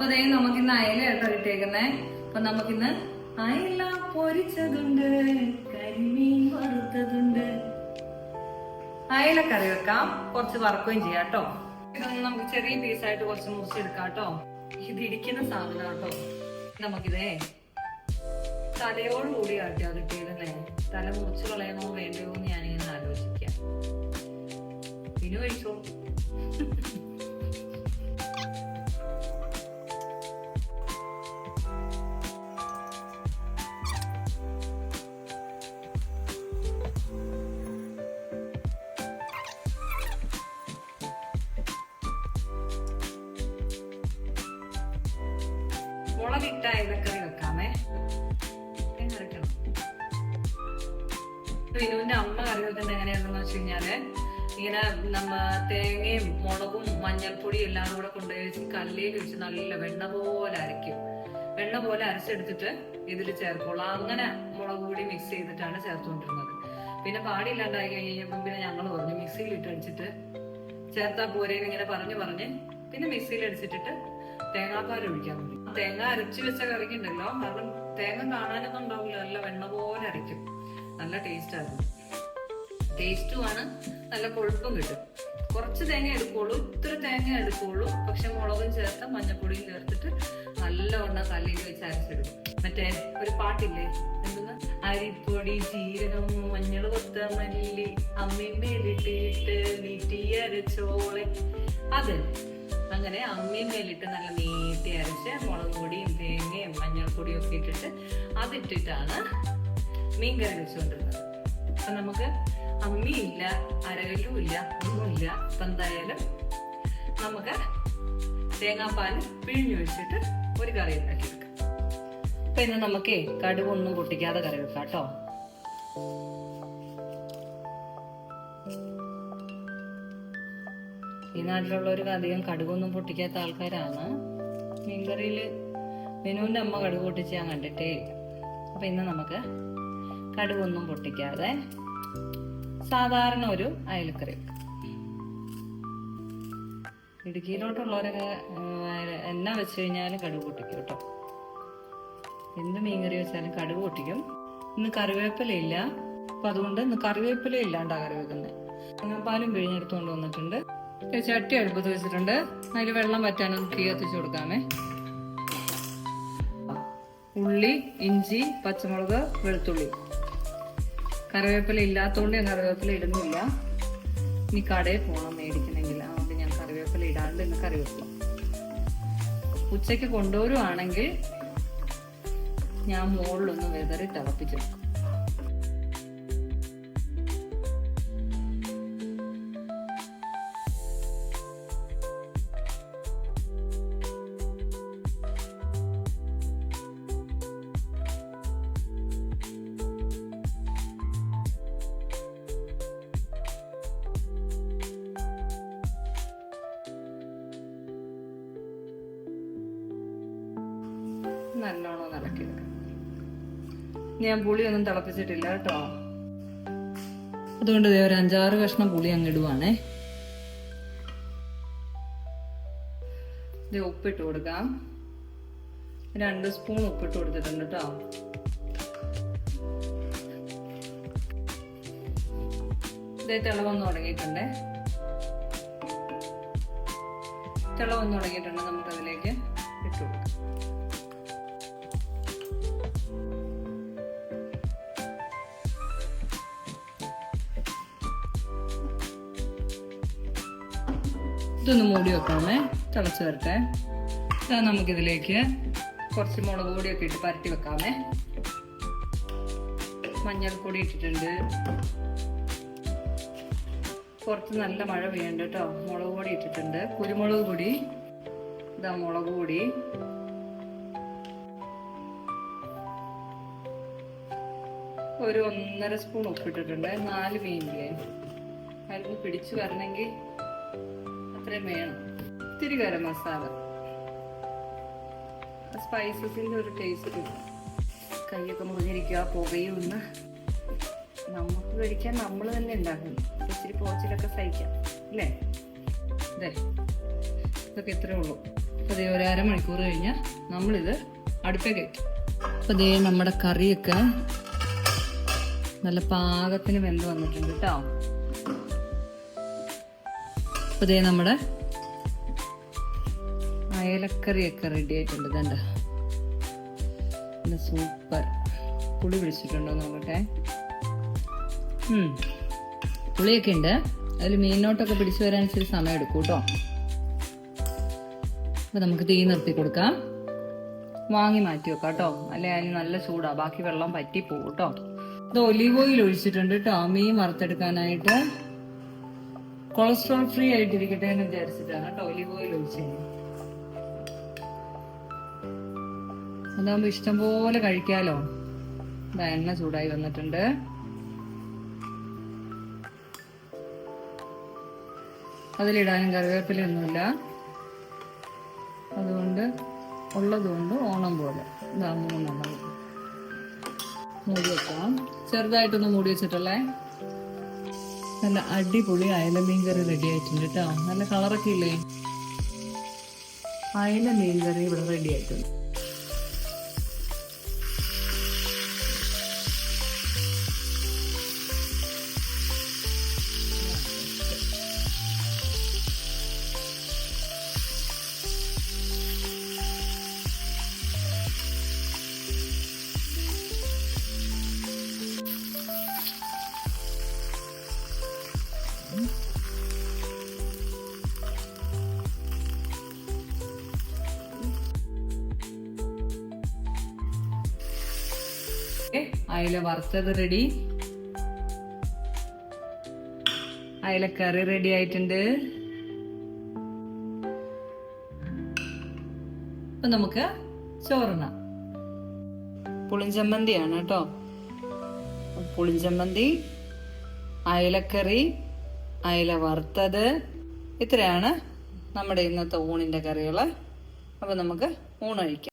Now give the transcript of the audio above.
അപ്പൊ ദേ നമുക്കിന്ന് അയല കേട്ടോ കിട്ടിയേക്കുന്നേ. അപ്പൊ നമുക്കിന്ന് അയല പൊരിച്ചതുണ്ട് കരിമീൻ വറുത്തതുണ്ട്. അയല കറി വെക്കാം. കുറച്ച് വറക്കുകയും ചെയ്യാം കേട്ടോ. നമുക്ക് ചെറിയ പീസ് ആയിട്ട് കുറച്ച് മുറിച്ചെടുക്കാം കേട്ടോ. ഇത് ഇടിക്കുന്ന സാധനം കേട്ടോ. നമുക്കിതേ തലയോടുകൂടി കാട്ടിയാ കിട്ടിയതല്ലേ തല മുറിച്ച് കളയണോ വേണ്ടയോ എന്ന് ഞാനിങ്ങനെ ആലോചിക്കാം. പിന്നെ കഴിച്ചോ മുളകിട്ട ഇലക്കറി വെക്കാമേ. അരക്കണം വിനുവിന്റെ അമ്മ കറി വെക്കുന്നത് എങ്ങനെയാണെന്ന് വെച്ച് കഴിഞ്ഞാൽ ഇങ്ങനെ നമ്മ തേങ്ങയും മുളകും മഞ്ഞൾപ്പൊടിയും എല്ലാം കൂടെ കൊണ്ടുപോയി വെച്ച് കല്ലിൽ വെച്ച് നല്ല വെണ്ണ പോലെ അരയ്ക്കും. വെണ്ണ പോലെ അരച്ചെടുത്തിട്ട് ഇതിൽ ചേർക്കുള്ളൂ. അങ്ങനെ മുളക് പൊടി മിക്സ് ചെയ്തിട്ടാണ് ചേർത്തുകൊണ്ടിരുന്നത്. പിന്നെ പാടില്ലാണ്ടായി കഴിഞ്ഞപ്പം പിന്നെ ഞങ്ങൾ പറഞ്ഞു മിക്സിയിൽ ഇട്ട് അടിച്ചിട്ട് ചേർത്താ പോരേന്ന് ഇങ്ങനെ പറഞ്ഞു പറഞ്ഞ് പിന്നെ മിക്സിയിൽ അടിച്ചിട്ടിട്ട് തേങ്ങാപ്പാൽ ഒഴിക്കാൻ മതി തേങ്ങ അരച്ച് വെച്ച കറിക്കുണ്ടല്ലോ. കാരണം തേങ്ങ കാണാനൊന്നും ഉണ്ടാവില്ല. നല്ല വെണ്ണ പോലെ അരയ്ക്കും. നല്ല ടേസ്റ്റ് ആയിരുന്നു ടേസ്റ്റുമാണ് നല്ല കൊഴുപ്പും കിട്ടും. കുറച്ച് തേങ്ങ എടുക്കുള്ളൂ. ഇത്ര തേങ്ങ എടുക്കുള്ളൂ. പക്ഷെ മുളകും ചേർത്ത് മഞ്ഞപ്പൊടിയും ചേർത്തിട്ട് നല്ലവണ്ണം കല്ലിൽ വെച്ച് അരച്ചെടുക്കും മറ്റേ ഒരു പാട്ടില്ലേ? എന്തെന്ന്? അരിപ്പൊടി ജീരകം മഞ്ഞൾ കൊത്ത മല്ലി അമ്മിമേലിട്ടിട്ട് വീട്ടി അരച്ചോളെ. അത് അങ്ങനെ അമ്മിമേലിട്ട് നല്ല നീട്ടി അരച്ച് മുളക് പൊടിയും തേങ്ങയും മഞ്ഞൾപ്പൊടിയും ഒക്കെ ഇട്ടിട്ട് അതിട്ടിട്ടാണ് മീൻകറി വെച്ചുകൊണ്ടിരുന്നത്. അപ്പൊ നമുക്ക് അമ്മിയില്ല അരകല്ലും ഇല്ല ഒന്നുമില്ല അപ്പൊ എന്തായാലും നമുക്ക് തേങ്ങാപ്പാൽ പിഴിഞ്ഞു വെച്ചിട്ട് ഒരു കറി ഉണ്ടാക്കിയെടുക്കാം. അപ്പൊ ഇന്ന് നമുക്ക് കടുകൊന്നും പൊട്ടിക്കാതെ കറി വെക്കാം കേട്ടോ. ഈ നാട്ടിലുള്ളവർക്ക് അധികം കടുകൊന്നും പൊട്ടിക്കാത്ത ആൾക്കാരാണ്. മീൻകറിയിൽ മിനുവിന്റെ അമ്മ കടുക് പൊട്ടിച്ച് ഞാൻ കണ്ടിട്ടേ അപ്പൊ ഇന്ന് നമുക്ക് കടുകൊന്നും പൊട്ടിക്കാതെ സാധാരണ ഒരു അയലക്കറി ഇടുക്കിയിലോട്ടുള്ളവരൊക്കെ എന്നാ വെച്ച് കഴിഞ്ഞാലും കടുക് പൊട്ടിക്കും കേട്ടോ. എന്ത് മീൻകറി വെച്ചാലും കടുക് പൊട്ടിക്കും. ഇന്ന് കറിവേപ്പിലയില്ല അപ്പൊ അതുകൊണ്ട് ഇന്ന് കറിവേപ്പില ഇല്ലാണ്ടാ കറി വെക്കുന്നത് തേങ്ങാപ്പാലും പിഴിഞ്ഞെടുത്തുകൊണ്ട് വന്നിട്ടുണ്ട്. ചട്ടി അടുപ്പത്ത് വെച്ചിട്ടുണ്ട്. അതിൽ വെള്ളം വറ്റാനും തീ കത്തിച്ചു കൊടുക്കാമേ. ഉള്ളി ഇഞ്ചി പച്ചമുളക് വെളുത്തുള്ളി. കറിവേപ്പില ഇല്ലാത്തതുകൊണ്ട് ഞാൻ കറിവേപ്പില ഇടുന്നില്ല. ഇനി കടയിൽ പോകണം മേടിക്കണമെങ്കിൽ. അതുകൊണ്ട് ഞാൻ കറിവേപ്പില ഇടാണ്ട് ഇന്ന് കറിവേപ്പില ഉച്ചയ്ക്ക് കൊണ്ടുവരുവാണെങ്കിൽ ഞാൻ മുകളിലൊന്ന് വെതറി തിളപ്പിച്ചു നല്ലോണം ഒന്ന് ഇളക്കിയെടുക്കാം ഞാൻ പുളിയൊന്നും തിളപ്പിച്ചിട്ടില്ല കേട്ടോ. അതുകൊണ്ട് ഒരു അഞ്ചാറ് കഷ്ണം പുളി അങ്ങ് ഇടുവാണേ. ഉപ്പിട്ട് കൊടുക്കാം. രണ്ട് സ്പൂൺ ഉപ്പിട്ട് കൊടുത്തിട്ടുണ്ട് കേട്ടോ. തിളവൊന്നും തുടങ്ങിയിട്ടുണ്ടേ. തിളവൊന്നും തുടങ്ങിയിട്ടുണ്ട് നമുക്കതിലേക്ക്. ഇതൊന്ന് മൂടി വെക്കാമേ തിളച്ച് വരട്ടെ. ഇതാ നമുക്കിതിലേക്ക് കുറച്ച് മുളക് പൊടിയൊക്കെ ഇട്ട് പരട്ടി വെക്കാമേ. മഞ്ഞൾപ്പൊടി ഇട്ടിട്ടുണ്ട്. കുറച്ച് നല്ല മഴ വേണ്ട കേട്ടോ. മുളക് പൊടി ഇട്ടിട്ടുണ്ട്. കുരുമുളക് പൊടി. ഇതാ മുളക് പൊടി. ഒരു ഒന്നര സ്പൂൺ ഉപ്പിട്ടിട്ടുണ്ട്. നാല് മീനില്ലേ. അതിൽ പിടിച്ചു വരണമെങ്കിൽ അത്രയും വേണം ഇത്തിരി ഗരം മസാല. സ്പൈസസിന്റെ ഒരു ടേസ്റ്റ് കൈയൊക്കെ മുറിഞ്ഞിരിക്കുക പുകയും ഒന്ന് നമുക്ക് കഴിക്കാൻ നമ്മൾ തന്നെ ഉണ്ടാക്കുന്നു ഇച്ചിരി പോച്ചിലൊക്കെ സഹിക്കാം അല്ലേ? അതെ ഇതൊക്കെ ഇത്രേ ഉള്ളൂ. അപ്പോൾ ദേ ഒരു അരമണിക്കൂർ കഴിഞ്ഞാൽ നമ്മളിത് അടുപ്പേ കയറ്റും അപ്പോൾ ദേ നമ്മുടെ കറിയൊക്കെ നല്ല പാകത്തിന് വെന്ത് വന്നിട്ടുണ്ട് കേട്ടോ. അപ്പോൾ ഇതേ നമ്മുടെ അയലക്കറിയൊക്കെ റെഡി ആയിട്ടുണ്ട്. ഇതണ്ട സൂപ്പർ പുളി പിടിച്ചിട്ടുണ്ടോ നോക്കട്ടെ. പുളിയൊക്കെ ഉണ്ട്. അതിൽ മീനിനോട്ടൊക്കെ പിടിച്ചു വരാൻ ഇച്ചിരി സമയം എടുക്കും കേട്ടോ. അപ്പൊ നമുക്ക് തീ നിർത്തി കൊടുക്കാം. വാങ്ങി മാറ്റി വെക്കാം കേട്ടോ. അല്ലെ? അതിന് നല്ല ചൂടാ. ബാക്കി വെള്ളം പറ്റി പോകും കേട്ടോ. ഇത് ഒലീവ് ഓയിൽ ഒഴിച്ചിട്ടുണ്ട് കേട്ടോ. മീൻ വറുത്തെടുക്കാനായിട്ട്. കൊളസ്ട്രോൾ ഫ്രീ ആയിട്ടിരിക്കട്ടെ എന്ന് വിചാരിച്ചിട്ടാണ് കേട്ടോ ഒലിവ് ഓയിൽ ഒഴിച്ചത്. അതാകുമ്പോ ഇഷ്ടംപോലെ കഴിക്കാലോ. എണ്ണ ചൂടായി വന്നിട്ടുണ്ട്. അതിലിടാനും കറിവേപ്പിലൊന്നുമില്ല അതുകൊണ്ട് ഉള്ളതുകൊണ്ട് ഓണം പോലെ. ഇതാ മൂന്നെണ്ണം. മൂടി വെക്കാം. ചെറുതായിട്ടൊന്ന് മൂടി വെച്ചിട്ടല്ലേ? നല്ല അടിപൊളി അയല മീൻ കറി റെഡി ആയിട്ടുണ്ട് കേട്ടോ നല്ല കളറൊക്കെ ഇല്ലേ? അയല മീൻ കറി ഇവിടെ റെഡി ആയിട്ടുണ്ട്. അയല വറുത്തത് റെഡി അയലക്കറി റെഡി ആയിട്ടുണ്ട്. അപ്പൊ നമുക്ക് ചോറിനാം പുളിഞ്ചമ്മന്തിയാണ് കേട്ടോ. പുളിഞ്ചമ്മന്തി അയലക്കറി അയല വറുത്തത്. ഇത്രയാണ് നമ്മുടെ ഇന്നത്തെ ഊണിന്റെ കറികൾ അപ്പൊ നമുക്ക് ഊണഴിക്കാം